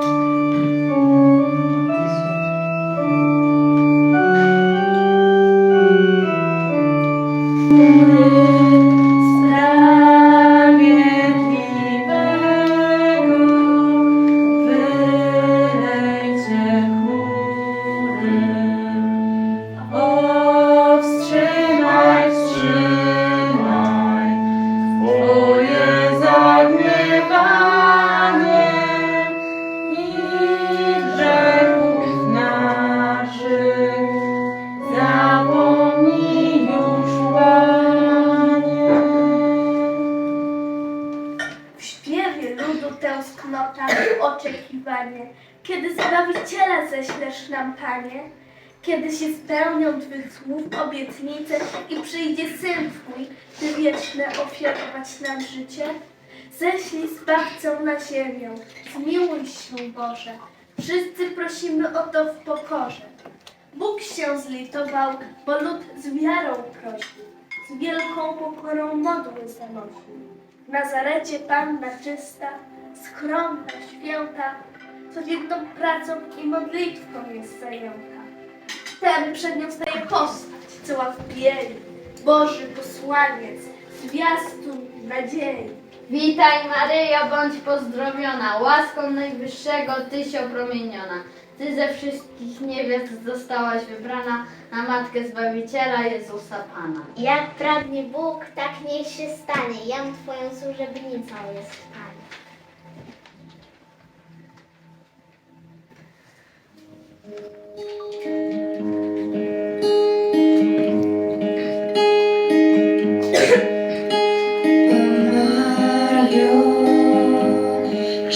Sprawiedliwego wylejcie chmury. Kiedy Zbawiciela ześlesz nam, Panie, kiedy się spełnią Twych słów obietnice i przyjdzie Syn Twój, Ty wieczne ofiarować nam życie, ześlij Zbawcę na ziemię, zmiłuj się Boże, wszyscy prosimy o to w pokorze. Bóg się zlitował, bo lud z wiarą prosi, z wielką pokorą modły zanosi. W Nazarecie Panna czysta, skromna, święta, codzienną pracą i modlitwą jest zajęta. Wtem przed nią staje postać, cała w bieli, Boży posłaniec, zwiastun nadziei. Witaj Maryjo, bądź pozdrowiona, łaską Najwyższego Tyś opromieniona. Ty ze wszystkich niewiast zostałaś wybrana na Matkę Zbawiciela Jezusa Pana. Jak pragnie Bóg, tak niech się stanie. Jam Twoją służebnicą jest Panie.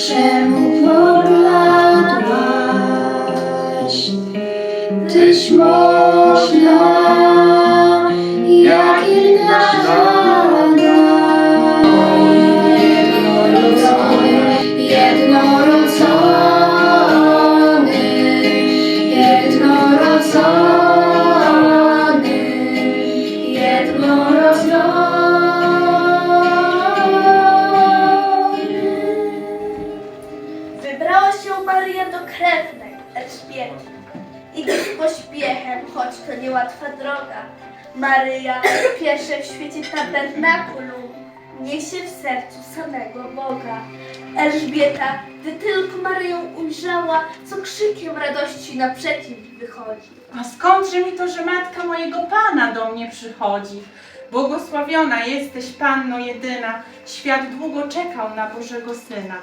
Czemu pobladłaś? Tyś można, niełatwa droga. Maryja, pierwsze w świecie tabernakulum, niesie w sercu samego Boga. Elżbieta, gdy tylko Maryję ujrzała, co krzykiem radości naprzeciw wychodzi. A skądże mi to, że matka mojego Pana do mnie przychodzi? Błogosławiona jesteś, Panno jedyna, świat długo czekał na Bożego Syna.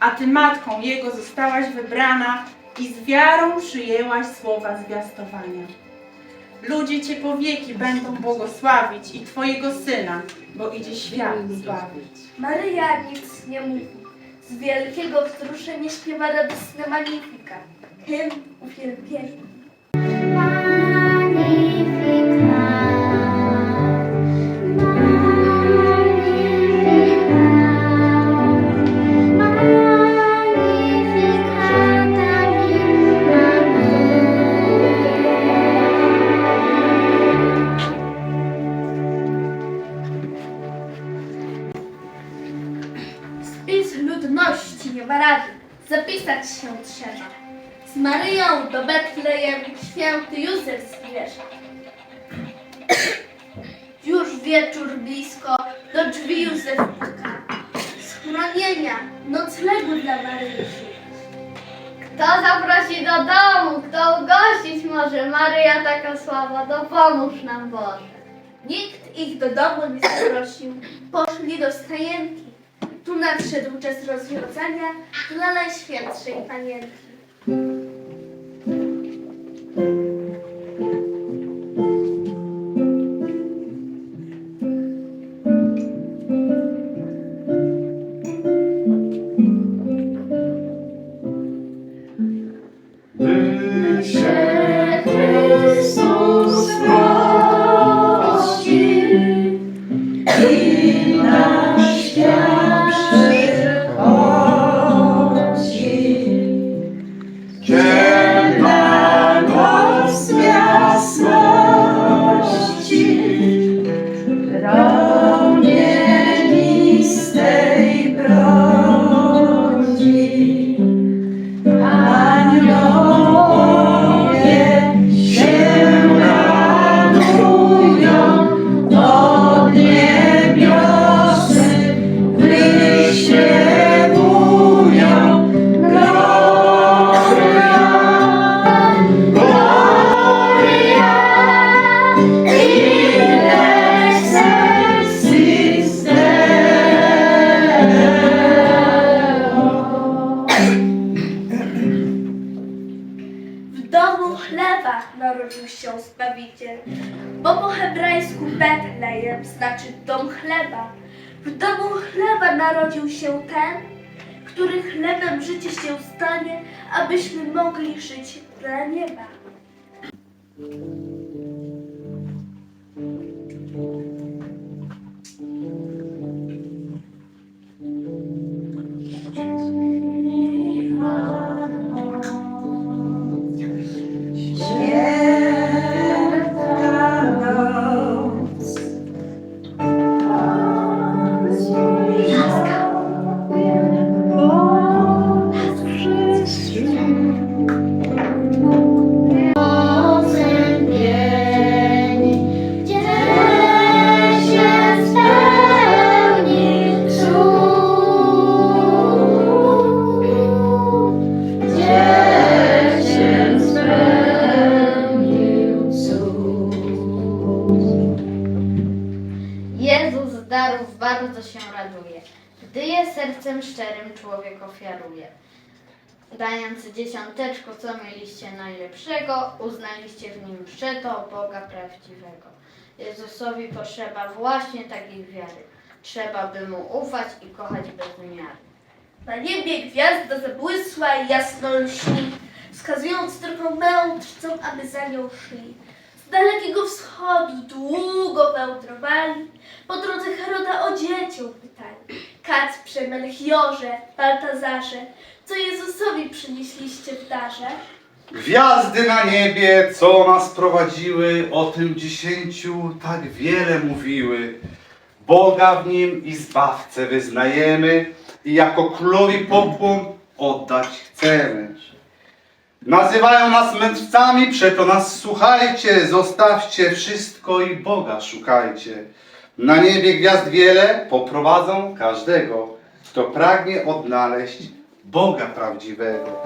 A Ty matką Jego zostałaś wybrana i z wiarą przyjęłaś słowa zwiastowania. Ludzie Cię po wieki będą błogosławić i Twojego Syna, bo idzie świat zbawić. Maryja nic nie mówi. Z wielkiego wzruszenia śpiewa radosne Magnifica. Hymn uwielbienia. Spis ludności nie ma rady, zapisać się trzeba. Z Maryją do Betlejem święty Józef zwierza. Już wieczór blisko, do drzwi Józef puka. Schronienia, noclegu dla Marysi. Kto zaprosi do domu, kto ugościć może? Maryja taka słaba, dopomóż nam Boże. Nikt ich do domu nie zaprosił, poszli do stajenki. Tu nadszedł czas rozwiązania dla Najświętszej Panienki. Się Zbawiciel, bo po hebrajsku Betlejem znaczy dom chleba. W domu chleba narodził się ten, który chlebem życie się stanie, abyśmy mogli żyć dla nieba. Gdy je sercem szczerym człowiek ofiaruje. Dając dziesiąteczko, co mieliście najlepszego, uznaliście w nim przeto Boga prawdziwego. Jezusowi potrzeba właśnie takiej wiary. Trzeba by mu ufać i kochać bez miary. Na niebie gwiazda zabłysła jasno lśni, wskazując drogą mędrcom, aby za nią szli. Dalekiego wschodu długo wędrowali, po drodze Heroda o dziecię pytali. Kacprze, Melchiorze, Baltazarze, co Jezusowi przynieśliście w darze? Gwiazdy na niebie, co nas prowadziły, o tym dziesięciu tak wiele mówiły. Boga w nim i Zbawcę wyznajemy i jako królowi pokłon oddać chcemy. Nazywają nas mędrcami, przeto nas słuchajcie, zostawcie wszystko i Boga szukajcie. Na niebie gwiazd wiele poprowadzą każdego, kto pragnie odnaleźć Boga prawdziwego.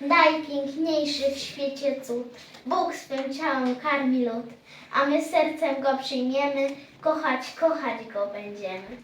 Najpiękniejszy w świecie cud. Bóg swym ciałem karmi lud, a my sercem Go przyjmiemy, kochać, kochać Go będziemy.